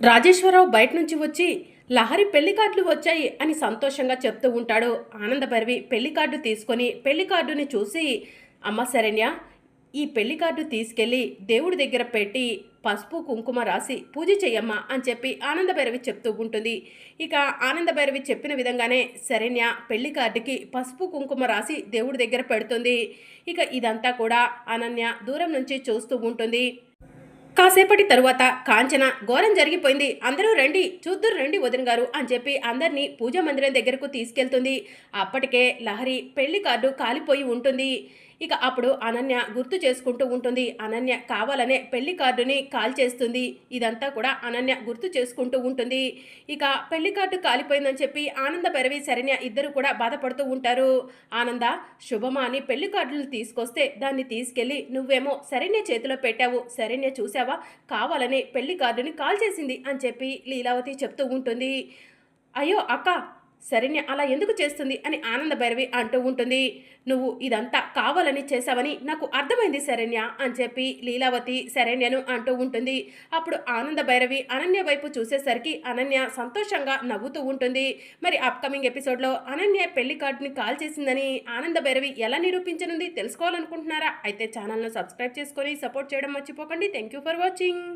రాజేశ్వరరావు బయట నుంచి వచ్చి లహరి పెళ్ళి కార్డులు వచ్చాయి అని సంతోషంగా చెప్తూ ఉంటాడు ఆనందభరివి పెళ్ళి కార్డు తీసుకొని పెళ్ళి కార్డుని చూసి అమ్మ శరణ్య ఈ పెళ్ళి కార్డు తీసుకెళ్ళి దేవుడి దగ్గర పెట్టి పసుపు కుంకుమ రాసి పూజ చెయ్యమ్మా అని చెప్పి ఆనందభైరవి చెప్తూ ఉంటుంది. ఇక ఆనందభైరవి చెప్పిన విధంగానే శరణ్య పెళ్ళి కార్డుకి పసుపు కుంకుమ రాసి దేవుడి దగ్గర పెడుతుంది. ఇక ఇదంతా కూడా అనన్య దూరం నుంచి చూస్తూ ఉంటుంది. కాసేపటి తరువాత కాంచన ఘోరం జరిగిపోయింది. అందరూ రండి చూద్దురు రండి వదిన గారు అని చెప్పి అందరినీ పూజా మందిరం దగ్గరకు తీసుకెళ్తుంది. అప్పటికే లహరి పెళ్ళి కార్డు కాలిపోయి ఉంటుంది. ఇక అప్పుడు అనన్య గుర్తు చేసుకుంటూ ఉంటుంది. అనన్య కావాలనే పెళ్ళి కార్డుని కాల్ చేస్తుంది. ఇదంతా కూడా అనన్య గుర్తు చేసుకుంటూ ఉంటుంది. ఇక పెళ్ళి కార్డు కాలిపోయిందని చెప్పి ఆనంద భైరవి శరణ్య ఇద్దరు కూడా బాధపడుతూ ఉంటారు. ఆనంద శుభమా అని పెళ్ళి కార్డులు తీసుకొస్తే దాన్ని తీసుకెళ్ళి నువ్వేమో శరణ్య చేతిలో పెట్టావు. శరణ్య చూసావా కావాలని పెళ్ళి కార్డుని కాల్ చేసింది అని చెప్పి లీలావతి చెప్తూ ఉంటుంది. అయ్యో అక్క శరణ్య అలా ఎందుకు చేస్తుంది అని ఆనంద భైరవి అంటూ ఉంటుంది. నువ్వు ఇదంతా కావాలని చేశావని నాకు అర్థమైంది శరణ్య అని చెప్పి లీలావతి శరణ్యను అంటూ ఉంటుంది. అప్పుడు ఆనంద భైరవి అనన్య వైపు చూసేసరికి అనన్య సంతోషంగా నవ్వుతూ ఉంటుంది. మరి అప్కమింగ్ ఎపిసోడ్లో అనన్య పెళ్ళి కార్డుని కాల్ చేసిందని ఆనంద భైరవి ఎలా నిరూపించనుంది తెలుసుకోవాలనుకుంటున్నారా? అయితే ఛానల్ను సబ్స్క్రైబ్ చేసుకొని సపోర్ట్ చేయడం మర్చిపోకండి. Thank you for watching